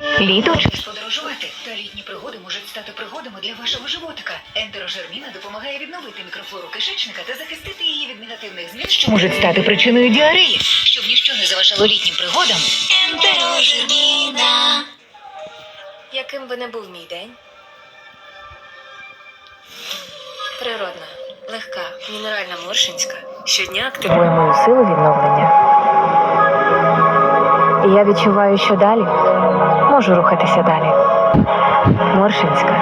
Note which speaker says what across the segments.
Speaker 1: Літо чи
Speaker 2: Подорожувати та літні пригоди можуть стати пригодами для вашого животика. Ентерожерміна допомагає відновити мікрофлору кишечника та захистити її від негативних змін, що
Speaker 1: можуть стати причиною діареї.
Speaker 2: щоб ніщо не заважало літнім пригодам. Ентерожерміна.
Speaker 3: Яким би не був мій день? Природна, легка, мінеральна моршинська. Щодня активує
Speaker 1: Активує мою силу відновлення. І я відчуваю, що далі можу рухатися далі. Моршинська.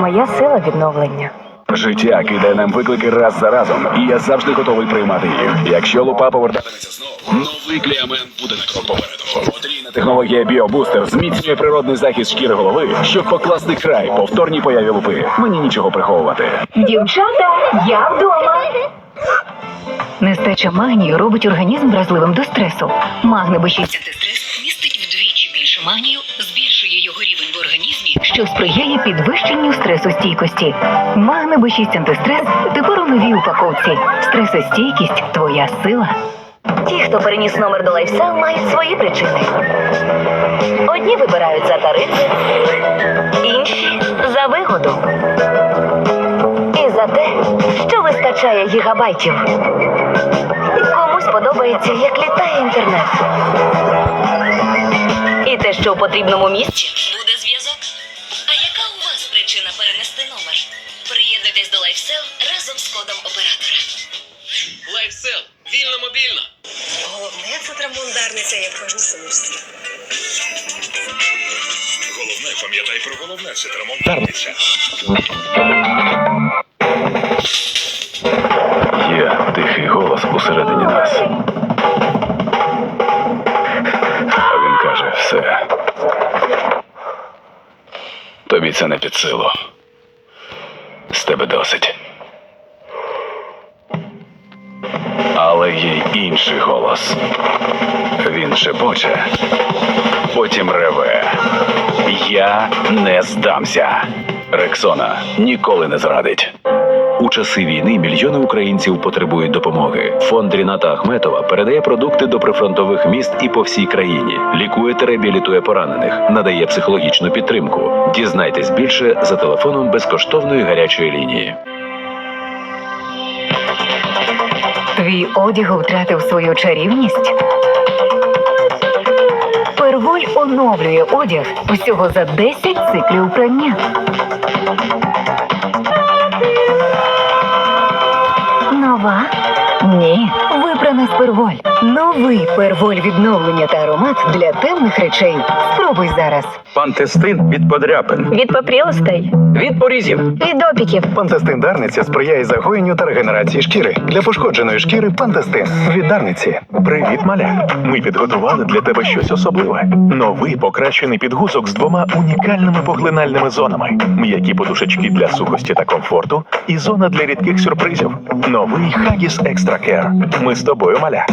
Speaker 1: Моя сила відновлення.
Speaker 4: Життя кидає нам виклики раз за разом, і я завжди готовий приймати їх. Якщо лупа повертатиметься знову, новий кліамен буде на крок попереду. Потрійна технологія біобустер зміцнює природний захист шкіри голови, щоб покласти край повторній появі лупи. Мені нічого приховувати.
Speaker 1: Дівчата, я вдома. Нестача магнію робить організм вразливим до стресу. Магнебишість
Speaker 2: Антистрес містить вдвічі більше магнію, збільшує його рівень в організмі.
Speaker 1: що сприяє підвищенню стресостійкості. Магнебишість антистрес тепер у новій упаковці. Стресостійкість твоя сила. Ті, хто переніс номер до лайфсел, мають свої причини. Одні вибирають за тарифи, інші за вигоду. Гігабайтів. Комусь подобається, як літає інтернет. І те, що в потрібному місці.
Speaker 2: Буде зв'язок. А яка у вас причина перенести номер? Приєднуйтесь до LifeSell разом з кодом оператора.
Speaker 5: Лайфсел. Вільно мобільно.
Speaker 3: Головне це трамондарниця, як кожній сумочці.
Speaker 6: Головне, пам'ятай про головне, це трамонтарниця.
Speaker 4: Тобі це не під силу. З тебе досить. Але є інший голос. Він шепоче, потім реве. Я не здамся. Рексона ніколи не зрадить. У часи війни мільйони українців потребують допомоги. Фонд Ріната Ахметова передає продукти до прифронтових міст і по всій країні. Лікує та реабілітує поранених, надає психологічну підтримку. Дізнайтесь більше за телефоном безкоштовної гарячої лінії.
Speaker 1: Твій одяг втратив свою чарівність. Перволь оновлює одяг усього за 10 циклів прання. 娃 Ні, вибрана з перволь. Новий перволь відновлення та аромат для темних речей. Спробуй зараз.
Speaker 7: Пантестин від подряпин,
Speaker 1: Від попрілостей,
Speaker 7: від порізів.
Speaker 1: від опіків.
Speaker 8: Пантестин Дарниця сприяє загоєнню та регенерації шкіри. Для пошкодженої шкіри Пантестин від Дарниці. Привіт, маля! Ми підготували для тебе щось особливе. Новий покращений підгузок з двома унікальними поглинальними зонами: м'які подушечки для сухості та комфорту, і зона для рідких сюрпризів. Новий Хагіс Екстра Кер. Ми з тобою, маля.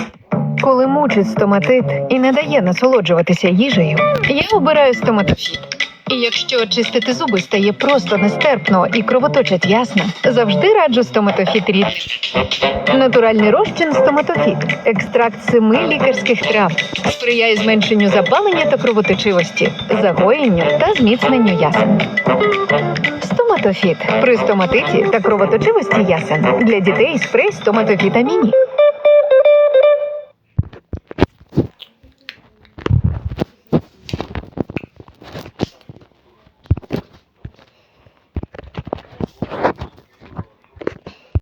Speaker 9: Коли мучить стоматит і не дає насолоджуватися їжею, я обираю стоматофіт. І якщо чистити зуби стає просто нестерпно і кровоточать ясно, завжди раджу стоматофіт рід. Натуральний розчин стоматофіт, екстракт семи лікарських трав, сприяє зменшенню запалення та кровоточивості, загоєнню та зміцненню ясен. Стоматофіт при стоматиті та кровоточивості ясен для дітей спрей стоматофіта міні.